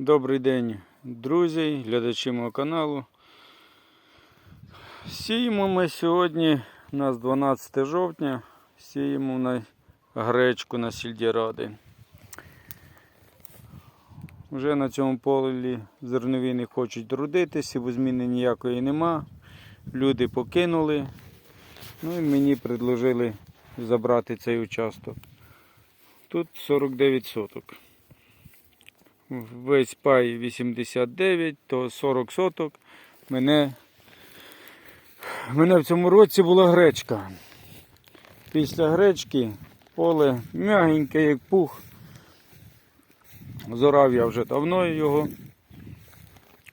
Добрий день, друзі, глядачі мого каналу. Сіємо ми сьогодні, у нас 12 жовтня, сіємо на гречку на сільдіради. Вже на цьому полі зернові не хочуть трудитися, бо зміни ніякої нема. Люди покинули. Ну і мені предложили забрати цей участок. Тут 49 соток весь пай 89, то 40 соток. Мене, мене в цьому році була гречка. Після гречки поле м'ягеньке, як пух. Зорав я вже давно його.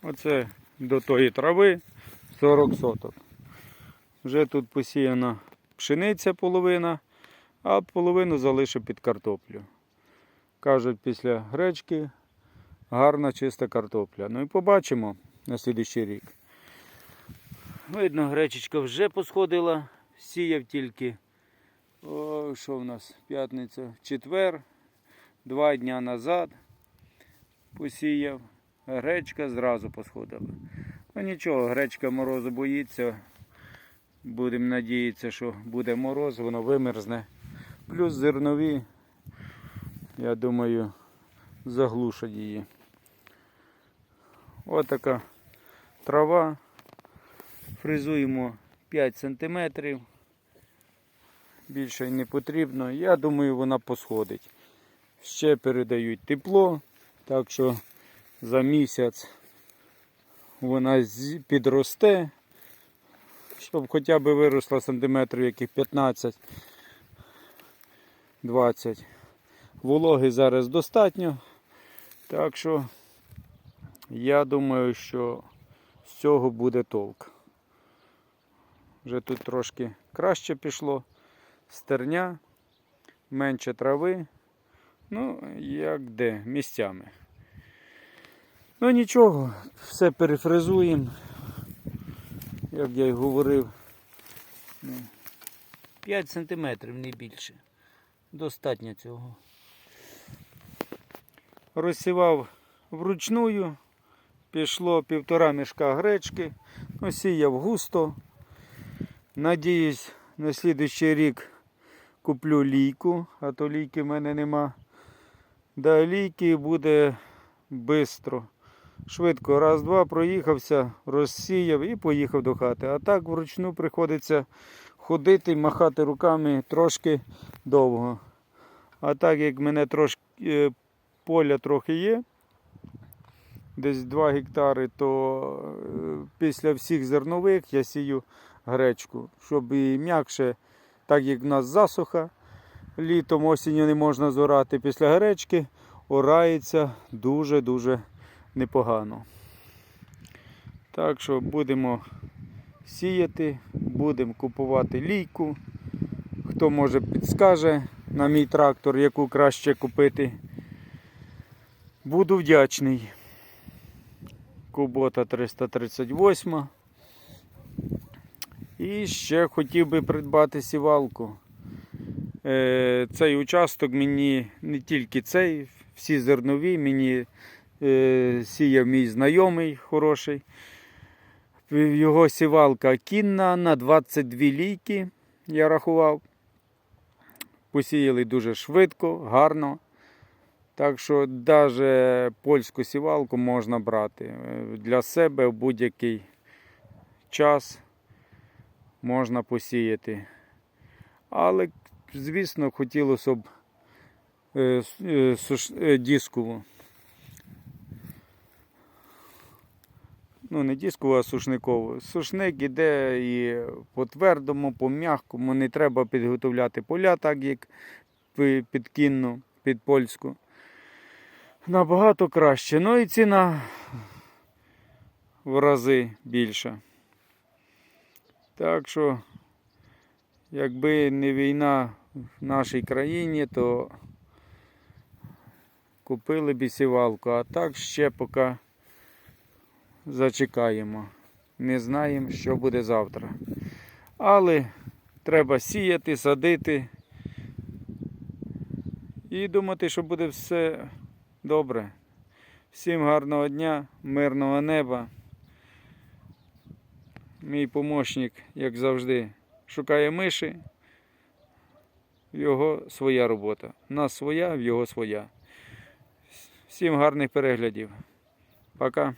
Оце до тої трави 40 соток. Вже тут посіяна пшениця половина, а половину залишив під картоплю. Кажуть, після гречки гарна чиста картопля. Ну і побачимо на слідуючий рік. Видно, гречечка вже посходила, сіяв тільки. О, що в нас? П'ятниця, четвер, два дня назад посіяв. Гречка зразу посходила. Ну нічого, гречка морозу боїться. Будемо надіятися, що буде мороз, воно вимерзне. Плюс зернові, я думаю, заглушать її. Ось така трава. Фрезуємо 5 см. Більше не потрібно. Я думаю, вона посходить. Ще передають тепло, так що за місяць вона підросте, щоб хоча б виросла сантиметрів яких 15-20. Вологи зараз достатньо. Так що я думаю, що з цього буде толк. Вже тут трошки краще пішло. Стерня, менше трави. Ну, як де, місцями. Ну нічого, все перефрезуємо. Як я й говорив. ну, 5 см, не більше. Достатньо цього. Розсівав вручную. Пішло півтора мішка гречки. Ну, сіяв густо. Надіюсь, на слідуючий рік куплю лійку, а то лійки в мене нема. Да, лійки буде швидко. Швидко, раз-два проїхався, розсіяв і поїхав до хати. А так вручну приходиться ходити, махати руками трошки довго. А так як мене трошки е, поля трохи є, десь 2 гектари, то е, після всіх зернових я сію гречку, щоб і м'якше, так як в нас засуха, літом осінню не можна зорати після гречки, орається дуже-дуже непогано. Так що будемо сіяти, будемо купувати лійку. Хто може підскаже на мій трактор, яку краще купити. Буду вдячний. Кубота 338. І ще хотів би придбати сівалку. Е, Цей участок мені не тільки цей, всі зернові, мені е, сіяв мій знайомий хороший. Його сівалка кінна на 22 лійки, я рахував. Посіяли дуже швидко, гарно. Так що навіть польську сівалку можна брати е, для себе в будь-який час можна посіяти. Але, звісно, хотілося б е, е, дискову. Ну, не дискову, а сушникову. Сушник іде і по твердому, по м'якому. Не треба підготовляти поля, так як під кінну, під польську. Набагато краще. Ну і ціна в рази більша. Так що, якби не війна в нашій країні, то купили б сівалку, а так ще поки зачекаємо. Не знаємо, що буде завтра. Але треба сіяти, садити і думати, що буде все добре. Всім гарного дня, мирного неба. Мій помощник, як завжди, шукає миші. Його своя робота. У нас своя, в його своя. Всім гарних переглядів. Пока.